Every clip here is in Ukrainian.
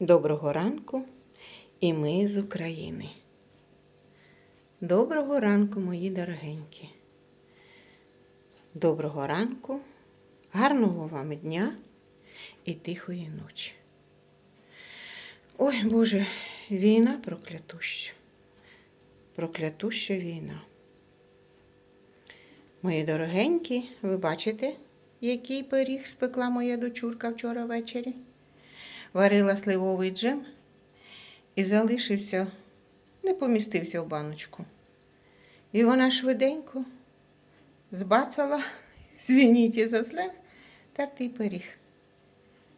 Доброго ранку і ми з України. Доброго ранку, мої дорогенькі. Доброго ранку, гарного вам дня і тихої ночі. Ой, Боже, війна проклятуща. Проклятуща війна. Мої дорогенькі, ви бачите, який пиріг спекла моя дочурка вчора ввечері? Варила сливовий джем і залишився, не помістився в баночку. І вона швиденько збацала, звініть за сленг, тертий пиріг.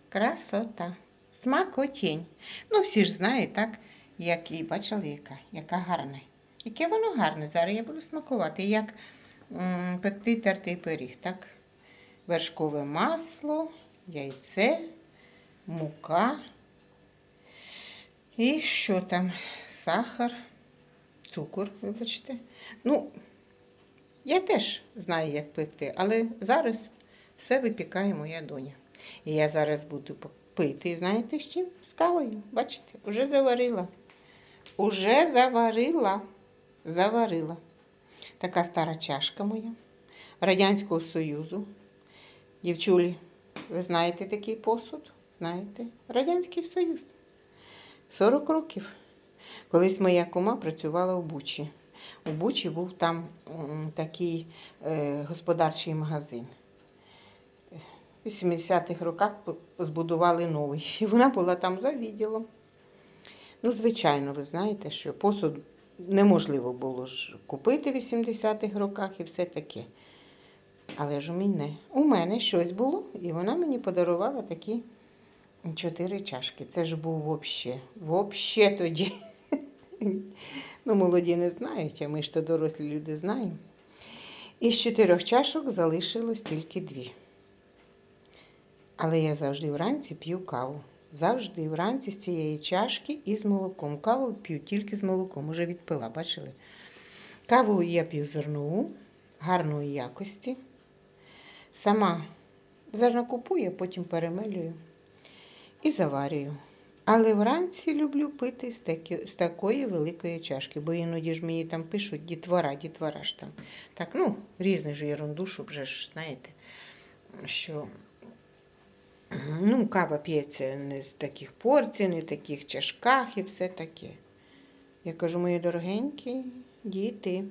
Красота, смакотінь. Ну, всі ж знають, так, як і бачили, яка, яка гарна. Яке воно гарне. Зараз я буду смакувати, як пекти тертий пиріг. Так? Вершкове масло, яйце, мука. І що там? Сахар, цукор, вибачте. Ну, я теж знаю, як пекти, але зараз все випікає моя доня. І я зараз буду пити, знаєте з чим? З кавою. Бачите, вже заварила. Уже заварила. Заварила. Така стара чашка моя Радянського Союзу. Дівчулі, ви знаєте такий посуд? Знаєте? Радянський Союз. 40 років. Колись моя кума працювала в Бучі. У Бучі був там такий е, господарчий магазин. В 80-х роках збудували новий. І вона була там за відділом. Ну, звичайно, ви знаєте, що посуд неможливо було ж купити в 80-х роках і все таке. Але ж у мене, у мене щось було, і вона мені подарувала такі чотири чашки. Це ж був вообще, вообще тоді. Ну, молоді не знають, а ми ж то дорослі люди знаємо. Із чотирьох чашок залишилось тільки дві. Але я завжди вранці п'ю каву. Завжди вранці з цієї чашки і з молоком. Каву п'ю тільки з молоком, уже відпила, бачили? Каву я п'ю зернову, гарної якості. Сама зерно купую, потім перемелюю і заварюю. Але вранці люблю пити з, такі, з такої великої чашки, бо іноді ж мені там пишуть дітвора, дітвора ж там. Так, ну, різну ж ерунду, щоб вже ж, знаєте, що ну, кава п'ється не з таких порцій, не в таких чашках і все таке. Я кажу, мої дорогенькі діти,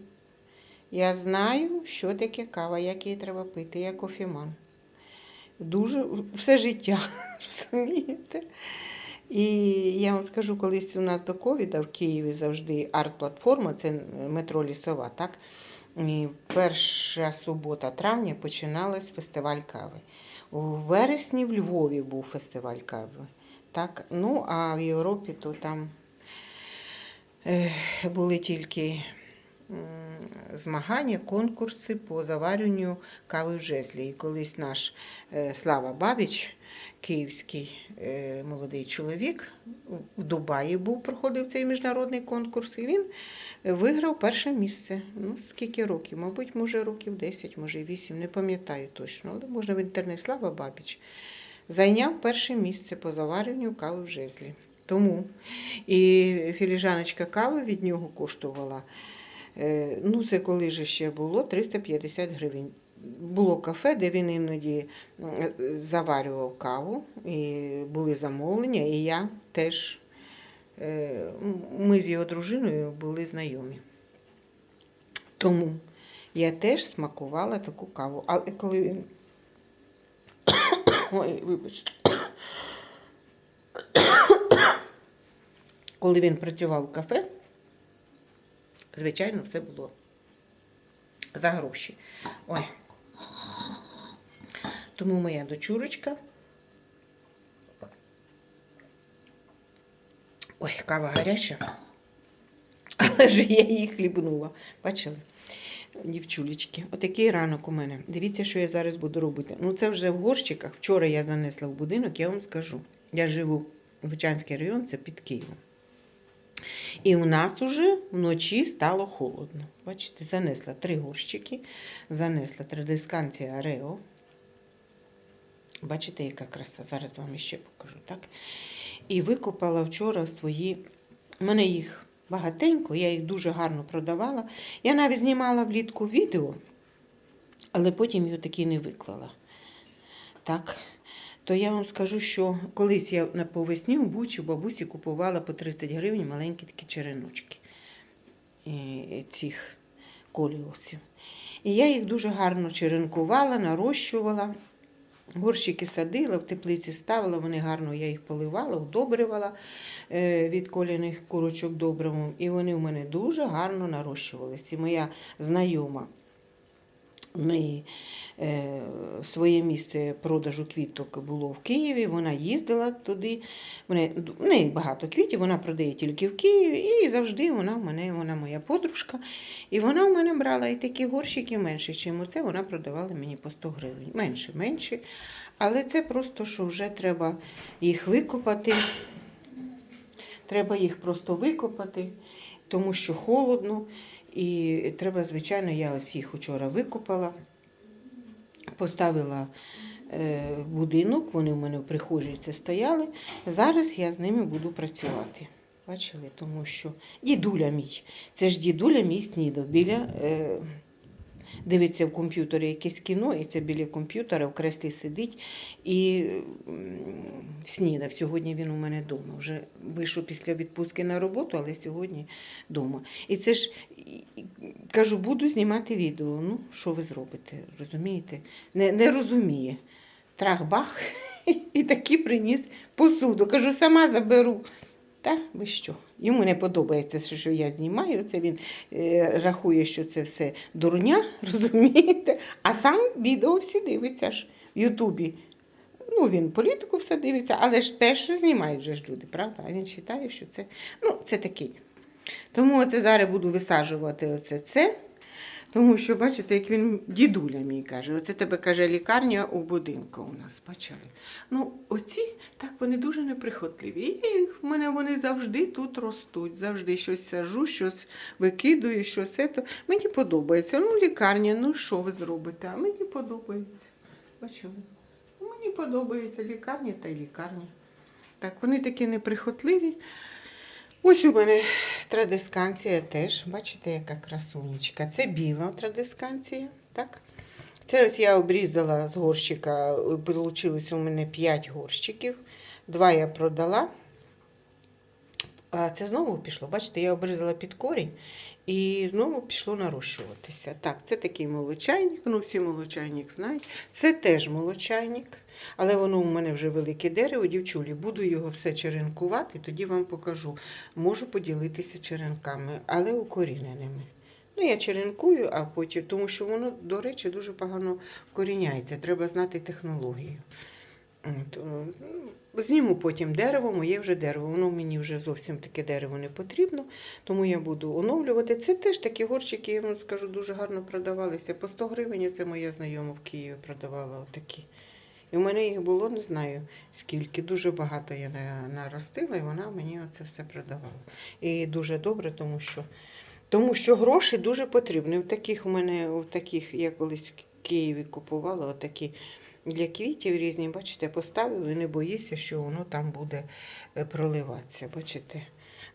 я знаю, що таке кава, як її треба пити, я кофеман. Дуже все життя, розумієте? І я вам скажу, колись у нас до ковіда в Києві завжди арт-платформа, це метро Лісова, так? І перша субота травня починалась фестиваль кави. У вересні в Львові був фестиваль кави. Так? Ну, а в Європі то там були тільки змагання, конкурси по заварюванню кави в жезлі. І колись наш е, Слава Бабіч, київський е, молодий чоловік, в Дубаї був, проходив цей міжнародний конкурс, і він виграв перше місце. Ну, скільки років? Мабуть, може років 10, може 8, не пам'ятаю точно, але можна в інтернеті Слава Бабіч. Зайняв перше місце по заварюванню кави в жезлі. Тому і філіжаночка кави від нього коштувала. Е, Ну, це коли ж ще було 350 гривень. Було кафе, де він іноді заварював каву, і були замовлення, і я теж, е, ми з його дружиною були знайомі. Тому я теж смакувала таку каву. Але коли він. Ой, вибачте. Коли він працював в кафе, звичайно, все було за гроші. Ой. Тому моя дочурочка. Ой, кава гаряча. Але вже я її хлібнула. Бачили? Дівчулечки, отакий ранок у мене. Дивіться, що я зараз буду робити. Ну, це вже в горщиках. Вчора я занесла в будинок, я вам скажу. Я живу в Бучанський район, це під Києвом. І у нас уже вночі стало холодно. Бачите, занесла три горщики, занесла традисканція Арео. Бачите, яка краса? Зараз вам іще покажу, так? і викопала вчора свої. У мене їх багатенько, я їх дуже гарно продавала. Я навіть знімала влітку відео, але потім його таки не виклала. Так, то я вам скажу, що колись я на повесні у Бучі бабусі купувала по 30 гривень маленькі такі череночки е, цих коліусів. І я їх дуже гарно черенкувала, нарощувала. Горщики садила, в теплиці ставила, вони гарно, я їх поливала, удобрювала е, від коліних курочок добривом. І вони в мене дуже гарно нарощувалися. І моя знайома в неї своє місце продажу квіток було в Києві. Вона їздила туди. В неї, багато квітів, вона продає тільки в Києві. І завжди вона в мене, вона моя подружка. І вона в мене брала і такі горщики менше, ніж оце. Вона продавала мені по 100 гривень. Менше, менше. Але це просто, що вже треба їх викопати. Треба їх просто викопати, тому що холодно. І треба, звичайно, я ось їх вчора викопала, поставила е, будинок, вони в мене в прихожій це стояли. Зараз я з ними буду працювати. Бачили, тому що дідуля мій. Це ж дідуля мій снідав біля. Е, Дивиться в комп'ютері якесь кіно, і це біля комп'ютера в креслі сидить і снідав. Сьогодні він у мене вдома. Вже вийшов після відпустки на роботу, але сьогодні вдома. І це ж кажу, буду знімати відео. Ну, що ви зробите? Розумієте? Не, не розуміє. Трах-бах, і таки приніс посуду. Кажу, сама заберу. Та ви що? Йому не подобається, що- що я знімаю. Це він е, рахує, що це все дурня, розумієте? А сам відео всі дивиться ж в Ютубі. Ну, він політику все дивиться, але ж теж знімають же ж люди, правда? А він вважає, що це, ну, це таке. Тому оце зараз буду висаджувати оце це. Тому що, бачите, як він дідуля мій каже, оце тебе каже лікарня у будинку у нас, бачили. Ну, оці так вони дуже неприхотливі. І в мене вони завжди тут ростуть, завжди щось сажу, щось викидую, щось це. Мені подобається. Ну, лікарня, ну що ви зробите? А мені подобається. Бачили? Мені подобається лікарня та лікарня. Так, вони такі неприхотливі. Ось у мене традисканція теж. Бачите, яка красунечка. Це біла традисканція, так? Це ось я обрізала з горщика, вийшло у мене 5 горщиків. Два я продала. А це знову пішло. Бачите, я обрізала під корінь і знову пішло нарощуватися. Так, це такий молочайник, ну всі молочайник знають. Це теж молочайник, але воно у мене вже велике дерево, дівчулі. Буду його все черенкувати, тоді вам покажу. Можу поділитися черенками, але укоріненими. Ну, я черенкую, а потім, тому що воно, до речі, дуже погано вкоріняється. Треба знати технологію. Ну, Зніму потім дерево, моє вже дерево. Воно мені вже зовсім таке дерево не потрібно, тому я буду оновлювати. Це теж такі горщики, я вам скажу, дуже гарно продавалися. По 100 гривень це моя знайома в Києві продавала отакі. І в мене їх було, не знаю скільки. Дуже багато я наростила, і вона мені оце все продавала. І дуже добре, тому що, тому що гроші дуже потрібні. В таких у мене, в таких, я колись в Києві купувала, отакі для квітів різні, бачите, поставив і не боїшся, що воно там буде е, проливатися. Бачите?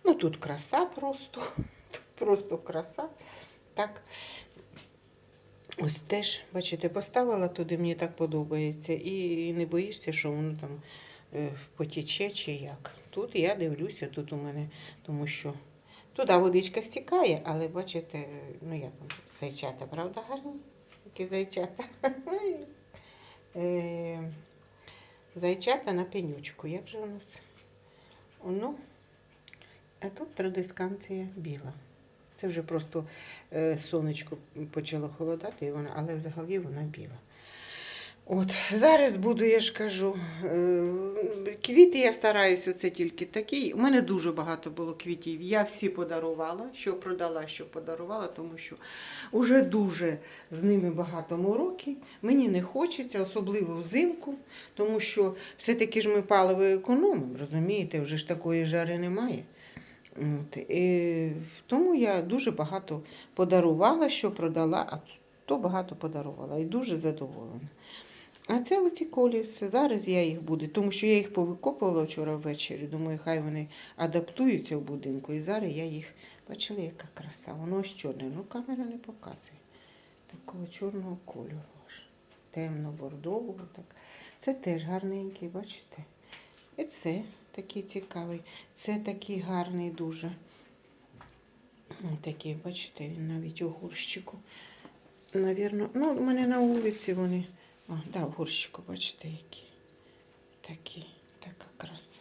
Ну тут краса просто, тут просто краса. Так. Ось теж, бачите, поставила туди, мені так подобається. І не боїшся, що воно там е, потіче чи як. Тут я дивлюся, тут у мене, тому що туди водичка стікає, але бачите, ну як зайчата, правда, гарні? Які зайчата. Е, Зайчата на пенючку. Як же у нас? Ну, а тут традисканція біла. Це вже просто е, сонечко почало холодати, і вона, але взагалі вона біла. От, зараз буду, я ж кажу, е, квіти я стараюся оце тільки такі. У мене дуже багато було квітів. Я всі подарувала, що продала, що подарувала, тому що вже дуже з ними багато мороки. Мені не хочеться, особливо взимку, тому що все-таки ж ми паливо економимо, розумієте, вже ж такої жари немає. От, і тому я дуже багато подарувала, що продала, а то багато подарувала і дуже задоволена. А це оці коліси. Зараз я їх буду, тому що я їх повикопувала вчора ввечері. Думаю, хай вони адаптуються в будинку. І зараз я їх. Бачили, яка краса. Воно ось чорне. Ну, камера не показує. Такого чорного кольору. Темно-бордового. Так. Це теж гарненький, бачите? І це такий цікавий. Це такий гарний дуже. Такий, бачите, він навіть у горщику. Навірно, ну, у мене на вулиці вони. О, да, в горщику, бачите, які. Такі, така краса.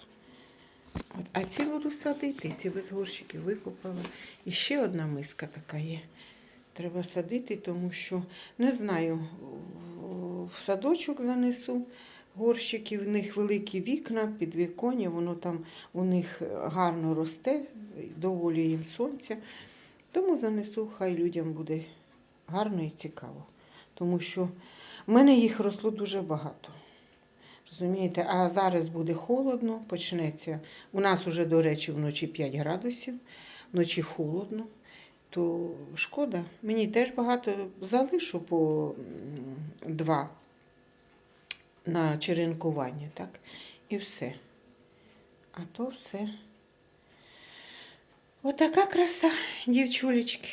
От, а ці буду садити, ці без горщиків викопала. І ще одна миска така є. Треба садити, тому що не знаю, в садочок занесу горщики, в них великі вікна, підвіконня, воно там у них гарно росте, доволі їм сонця. Тому занесу, хай людям буде гарно і цікаво. Тому що в мене їх росло дуже багато. Розумієте, а зараз буде холодно, почнеться. У нас уже, до речі, вночі 5 градусів, вночі холодно, то шкода. Мені теж багато залишу по два на черенкування, так? І все. А то все. Отака краса, дівчулечки.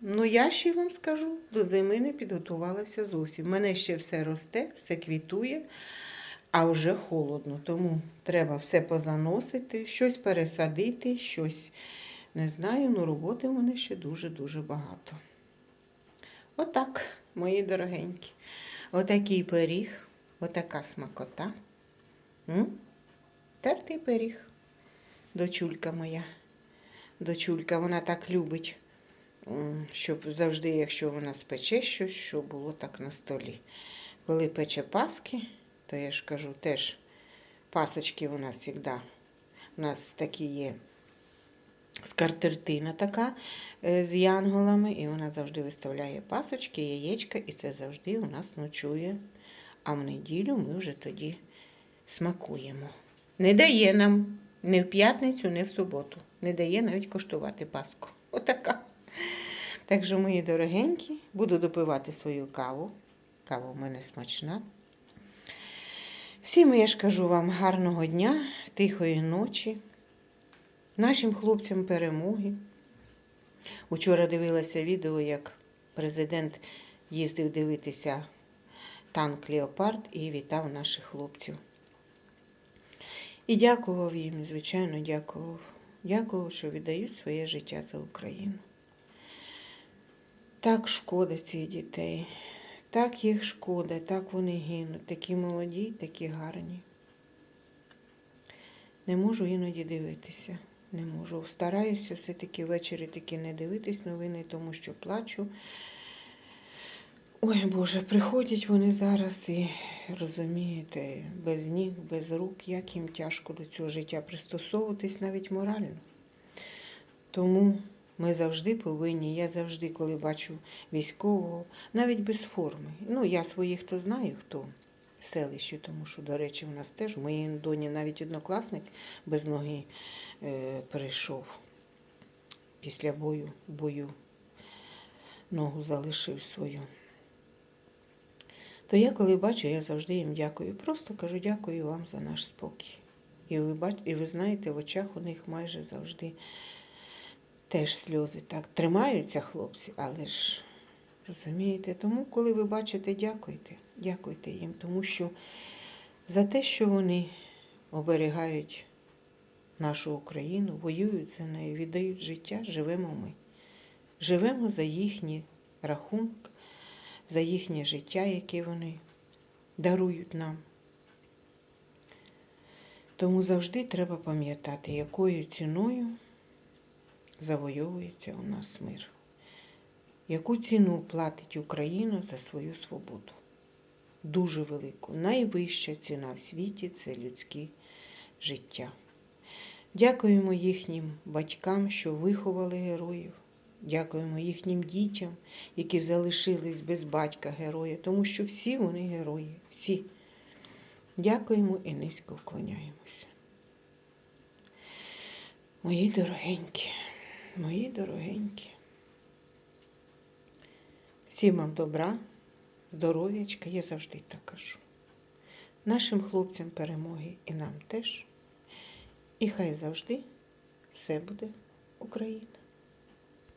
Ну, я ще вам скажу, до зими не підготувалася зовсім. У мене ще все росте, все квітує, а вже холодно. Тому треба все позаносити, щось пересадити, щось не знаю, ну роботи в мене ще дуже-дуже багато. Отак, мої дорогенькі. Отакий пиріг, отака смакота. М? Тертий пиріг. Дочулька моя. Дочулька, вона так любить, щоб завжди, якщо вона спече щось, щоб було так на столі. Коли пече паски, то я ж кажу, теж пасочки вона завжди. У нас такі є скатертина така е, з янголами, і вона завжди виставляє пасочки, яєчка, і це завжди у нас ночує. А в неділю ми вже тоді смакуємо. Не дає нам ні в п'ятницю, ні в суботу. Не дає навіть коштувати паску. Отака. Так що, мої дорогенькі, буду допивати свою каву. Кава в мене смачна. Всім я ж кажу вам гарного дня, тихої ночі, нашим хлопцям перемоги. Учора дивилася відео, як президент їздив дивитися танк Леопард і вітав наших хлопців. І дякував їм, звичайно, дякував. Дякував, що віддають своє життя за Україну. Так шкода цих дітей. Так їх шкода, так вони гинуть. Такі молоді, такі гарні. Не можу іноді дивитися. Не можу. Стараюся все-таки ввечері таки не дивитись новини, тому що плачу. Ой Боже, приходять вони зараз і розумієте, без ніг, без рук, як їм тяжко до цього життя пристосовуватись навіть морально. Тому ми завжди повинні, я завжди, коли бачу військового, навіть без форми. Ну, я своїх то знаю, хто в селищі, тому що, до речі, в нас теж у моїй доні навіть однокласник без ноги е, перейшов після бою, бою ногу залишив свою. То я, коли бачу, я завжди їм дякую. Просто кажу дякую вам за наш спокій. І ви, бач... і ви знаєте, в очах у них майже завжди теж сльози так. Тримаються хлопці, але ж розумієте, тому, коли ви бачите, дякуйте, дякуйте їм, тому що за те, що вони оберігають нашу Україну, воюють за нею, віддають життя, живемо ми. Живемо за їхні рахунки, за їхнє життя, яке вони дарують нам. Тому завжди треба пам'ятати, якою ціною завойовується у нас мир. Яку ціну платить Україна за свою свободу? Дуже велику. Найвища ціна в світі це людське життя. Дякуємо їхнім батькам, що виховали героїв. Дякуємо їхнім дітям, які залишились без батька героя, тому що всі вони герої, всі. Дякуємо і низько вклоняємося. Мої дорогенькі, мої дорогенькі. Всім вам добра, здоров'ячка, я завжди так кажу. нашим хлопцям перемоги і нам теж. І хай завжди все буде Україна.